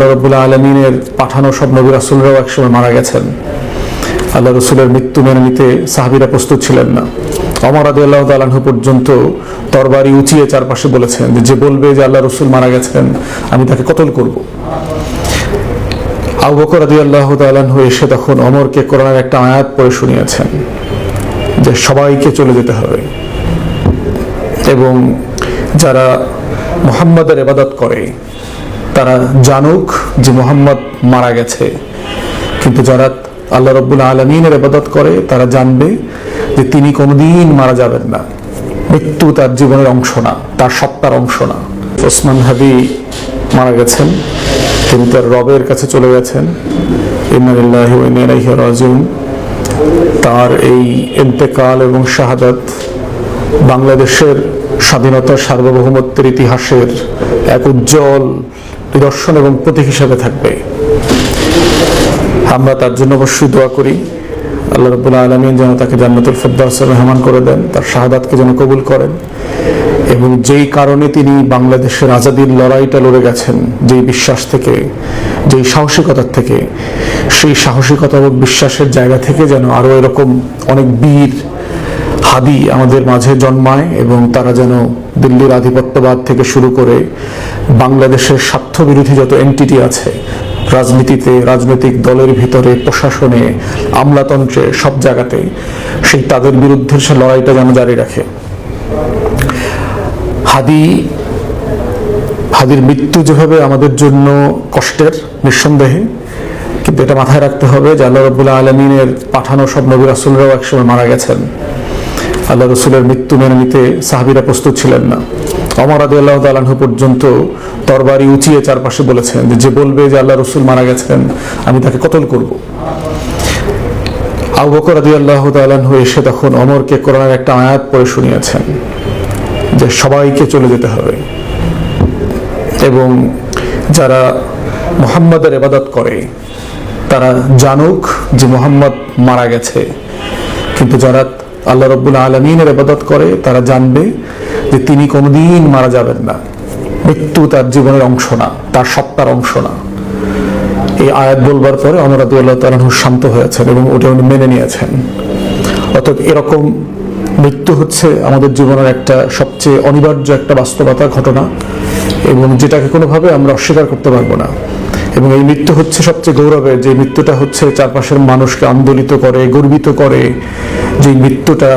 আল্লাহ রবুল্লা আলমিনের পাঠানো সব নবী রাসুলরাও একসময় মারা গেছেন। আল্লাহ রসুলের মৃত্যু মেনে নিতে সাহাবিরা প্রস্তুত ছিলেন না। অমর আদি আল্লাহ তালাহ পর্যন্ত তরবারি উঁচিয়ে চারপাশে বলেছেন যে বলবে যে আল্লাহ রসুল মারা গেছেন, আমি তাকে কতল করব? আবু বকর আদি আল্লাহ তালাহ এসে তখন অমরকে কোরআনের একটা আয়াত পড়ে শুনিয়েছেন, যে সবাইকে চলে যেতে হবে। এবং যারা মোহাম্মদের এবাদত করে তারা জানুক যে মোহাম্মদ মারা গেছে। কিন্তু যারা আল্লাহ রব্বুল আলমিনের এবাদত করে, তারা জানবে যে তিনি কোনোদিন মারা যাবেন না। মৃত্যু তার জীবনের অংশ না, তার সত্তার অংশ না। ওসমান হাদি মারা গেছেন, তিনি তার রবের কাছে চলে গেছেন। তার এই ইন্তেকাল এবং শাহাদাত বাংলাদেশের স্বাধীনতা সার্বভৌমত্বের ইতিহাসের এক উজ্জ্বল নিদর্শন এবং প্রতীক হিসাবে থাকবে। আমরা তার জন্য অবশ্যই দোয়া করি। আল্লাহ রবুল্লা আলমিন যেন তাকে জান্নাতুল ফেরদাউসে মেহমান করে দেন, তার শাহাদাতকে যেন কবুল করেন এবং যেই কারণে তিনি বাংলাদেশের আজাদির লড়াইটা লড়ে গেছেন, যেই বিশ্বাস থেকে, যেই সাহসিকতার থেকে, সেই সাহসিকতা এবং বিশ্বাসের জায়গা থেকে যেন আরও এরকম অনেক বীর হাদি আমাদের মাঝে জন্মায় এবং তারা যেন দিল্লির আধিপত্যবাদ থেকে শুরু করে বাংলাদেশের স্বার্থ বিরোধী যত এন্টিটি আছে, রাজনীতিতে, রাজনৈতিক দলের ভিতরে, প্রশাসনে, আমলাতন্ত্রে, সব জায়গাতে সেই তাদের বিরুদ্ধে সে লড়াইটা যেন জারি রাখে। হাদি, হাদির মৃত্যু যেভাবে আমাদের জন্য কষ্টের, নিঃসন্দেহে, কিন্তু এটা মাথায় রাখতে হবে যে আল্লাহ রবুল্লাহ আলমিনের পাঠানো সব নবী রাসুলরাও একসময় মারা গেছেন। আল্লাহ রসুলের মৃত্যু মেনে নিতে সাহাবিরা প্রস্তুত ছিলেন না। অমর আদি আল্লাহ তালাহ পর্যন্ত তরবারি উঁচিয়ে চারপাশে বলেছেন যে বলবে যে আল্লাহ রসুল মারা গেছেন, আমি তাকে কতল করব? আবু বকর আদি আল্লাহ তালাহ এসে তখন অমরকে কোরআনের একটা আয়াত পড়ে শুনিয়েছেন, যে সবাইকে চলে যেতে হবে। এবং যারা মোহাম্মদের এবাদত করে, তারা জানুক যে মোহাম্মদ মারা গেছে। কিন্তু যারা আল্লাহ রব্বুল আলমিনের এবাদত করে, তারা জানবে যে তিনি কোনোদিন মারা যাবেন না। মৃত্যু তার জীবনের অংশ না, তার সত্তার অংশ না। এই আয়াত বলবার পরে অমরাদু আল্লাহ শান্ত হয়েছেন এবং ওটা উনি মেনে নিয়েছেন। অর্থাৎ এরকম মৃত্যু হচ্ছে আমাদের জীবনের একটা সবচেয়ে অনিবার্য একটা বাস্তবতা ঘটনা এবং যেটাকে কোনোভাবে আমরা অস্বীকার করতে পারব না। এবং এই মৃত্যু হচ্ছে সবচেয়ে গৌরবের, যে মৃত্যুটা হচ্ছে চারপাশের মানুষকে আন্দোলিত করে, গর্বিত করে যে মৃত্যুটা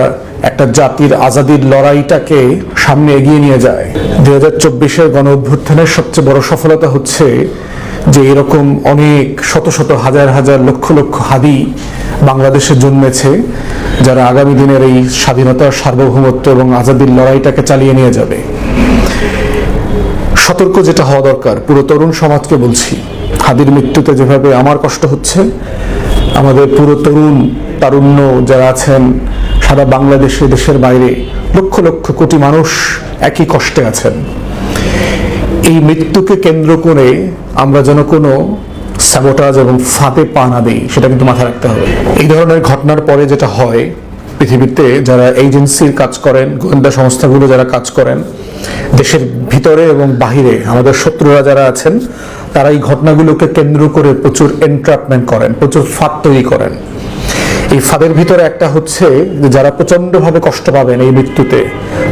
একটা জাতির আজাদির লড়াইটাকে সামনে এগিয়ে নিয়ে যায়। দুই হাজার চব্বিশের গণ অভ্যুত্থানের সবচেয়ে বড় সফলতা হচ্ছে যে এরকম অনেক শত শত হাজার হাজার লক্ষ লক্ষ হাদি বাংলাদেশে জন্মেছে, যারা আগামী দিনের এই স্বাধীনতার সার্বভৌমত্ব এবং আজাদির লড়াইটাকে চালিয়ে নিয়ে যাবে। সতর্ক যেটা হওয়া দরকার, পুরো তরুণ সমাজকে বলছি, হাদির মৃত্যুতে যেভাবে আমার কষ্ট হচ্ছে, আমাদের পুরো তরুণ তারুণ্য যারা আছেন, সারা বাংলাদেশে, দেশের বাইরে লক্ষ লক্ষ কোটি মানুষ একই কষ্টে আছেন। এই মৃত্যুকে কেন্দ্র করে আমরা যেন কোনো স্যাবোটাজ এবং ফাঁদে পা না দিই, সেটা কিন্তু মাথায় রাখতে হবে। এই ধরনের ঘটনার পরে যেটা হয়, পৃথিবীতে যারা এজেন্সির কাজ করেন, গোয়েন্দা সংস্থাগুলো যারা কাজ করেন, দেশের ভিতরে এবং বাহিরে আমাদের শত্রুরা যারা আছেন, তারা এই ঘটনাগুলোকে কেন্দ্র করে প্রচুর এন্ট্রাপমেন্ট করেন, প্রচুর ফাঁদ তৈরি করেন। এই ফাঁদের ভিতরে একটা হচ্ছে যারা প্রচন্ডভাবে কষ্ট পাবেন এই মৃত্যুতে,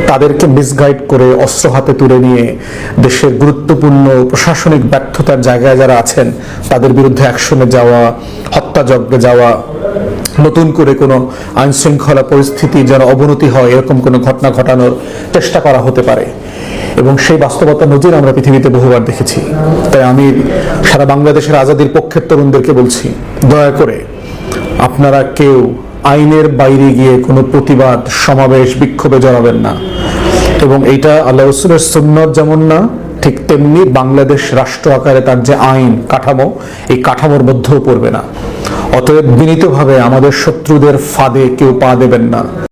তাদেরকে মিসগাইড করে অস্ত্র হাতে তুলে নিয়ে দেশের গুরুত্বপূর্ণ প্রশাসনিক ব্যর্থতার জায়গায় যারা আছেন, তাদের বিরুদ্ধে অ্যাকশনে যাওয়া, হত্যাযজ্ঞে যাওয়া, নতুন করে কোনো আইন শৃঙ্খলা পরিস্থিতি যেন অবনতি হয়, এরকম কোনো ঘটনা ঘটানোর চেষ্টা করা হতে পারে। এবং সেই বাস্তবতা নজির আমরা পৃথিবীতে বহুবার দেখেছি। তাই আমি সারা বাংলাদেশের আজাদির পক্ষের তরুণদেরকে বলছি, দয়া করে আপনারা কেউ আইনের বাইরে গিয়ে কোনো প্রতিবাদ, সমাবেশ, বিক্ষোভে জড়াবেন না। এবং এটা আল্লাহ রসুলের সুন্নত যেমন না, ঠিক তেমনি বাংলাদেশ রাষ্ট্র আকারে তার যে আইন কাঠামো, এই কাঠামোর মধ্যেও পড়বে না। অতএব বিনীতভাবে আমাদের শত্রুদের ফাঁদে কেউ পা দেবেন না।